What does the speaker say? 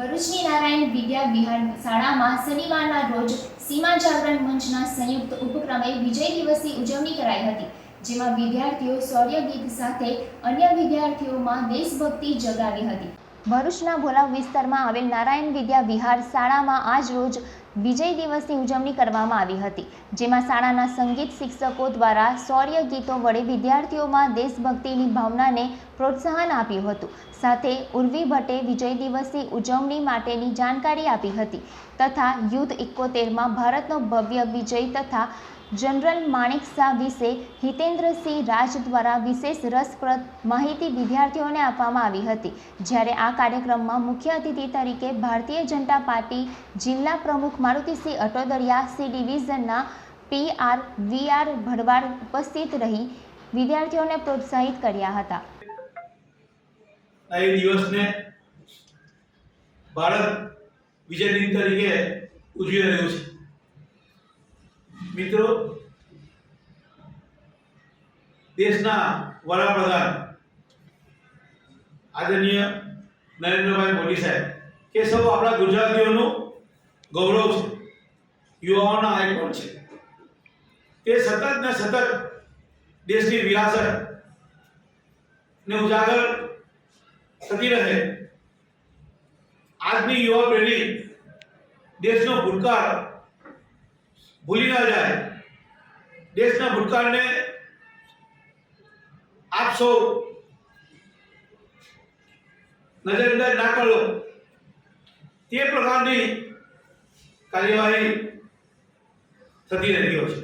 ભરૂચની નારાયણ વિદ્યા વિહાર શાળામાં શનિવારના રોજ સીમા જાગરણ મંચના સંયુક્ત ઉપક્રમે વિજય દિવસની ઉજવણી કરાઈ હતી, જેમાં વિદ્યાર્થીઓ શૌર્ય ગીત સાથે અન્ય વિદ્યાર્થીઓમાં દેશભક્તિ જગાવી હતી. ભરૂચના ભોલાવ વિસ્તારમાં આવેલ નારાયણ વિદ્યા વિહાર શાળામાં આજ વિજય દિવસની ઉજવણી કરવામાં આવી હતી, જેમાં શાળાના સંગીત શિક્ષકો દ્વારા શૌર્ય ગીતો વડે વિદ્યાર્થીઓમાં દેશભક્તિની ભાવનાને પ્રોત્સાહન આપ્યું હતું. સાથે ઉર્વી ભટ્ટે વિજય દિવસની ઉજવણી માટેની જાણકારી આપી હતી તથા યુદ્ધ એકોતેરમાં ભારતનો ભવ્ય વિજય તથા જનરલ માણેક શાહ વિશે હિતેન્દ્રસિંહ રાજ દ્વારા વિશેષ રસપ્રદ માહિતી વિદ્યાર્થીઓને આપવામાં આવી હતી. જ્યારે આ કાર્યક્રમમાં મુખ્ય અતિથિ તરીકે ભારતીય જનતા પાર્ટી જિલ્લા પ્રમુખ Marutisinh Atodariya C ડિવિઝનના P R V R Bharwad ઉપસ્થિત રહી વિદ્યાર્થીઓને પ્રોત્સાહિત કર્યા હતા. ભારત વિજય દિન તરીકે ઉજવી રહ્યું છે. મિત્રો, દેશના વડાપ્રધાન આદરણીય નરેન્દ્રભાઈ મોદી સાહેબ, કે સૌ આપણા ગુજરાતીઓનું ગૌરવ છે, યુવાઓના આઇકોન છે. તે સતત ને સતત દેશની વિરાસત ને ઉજાગર થતી રહે. આજની યુવા પેઢી દેશનો ભૂતકાળ ભૂલી ના જાય. દેશના ભૂતકાળને આપ સૌ નજરઅંદાજ ના કરો. તે પ્રકારની કાર્યવાહી થતી રહેતી હોય છે.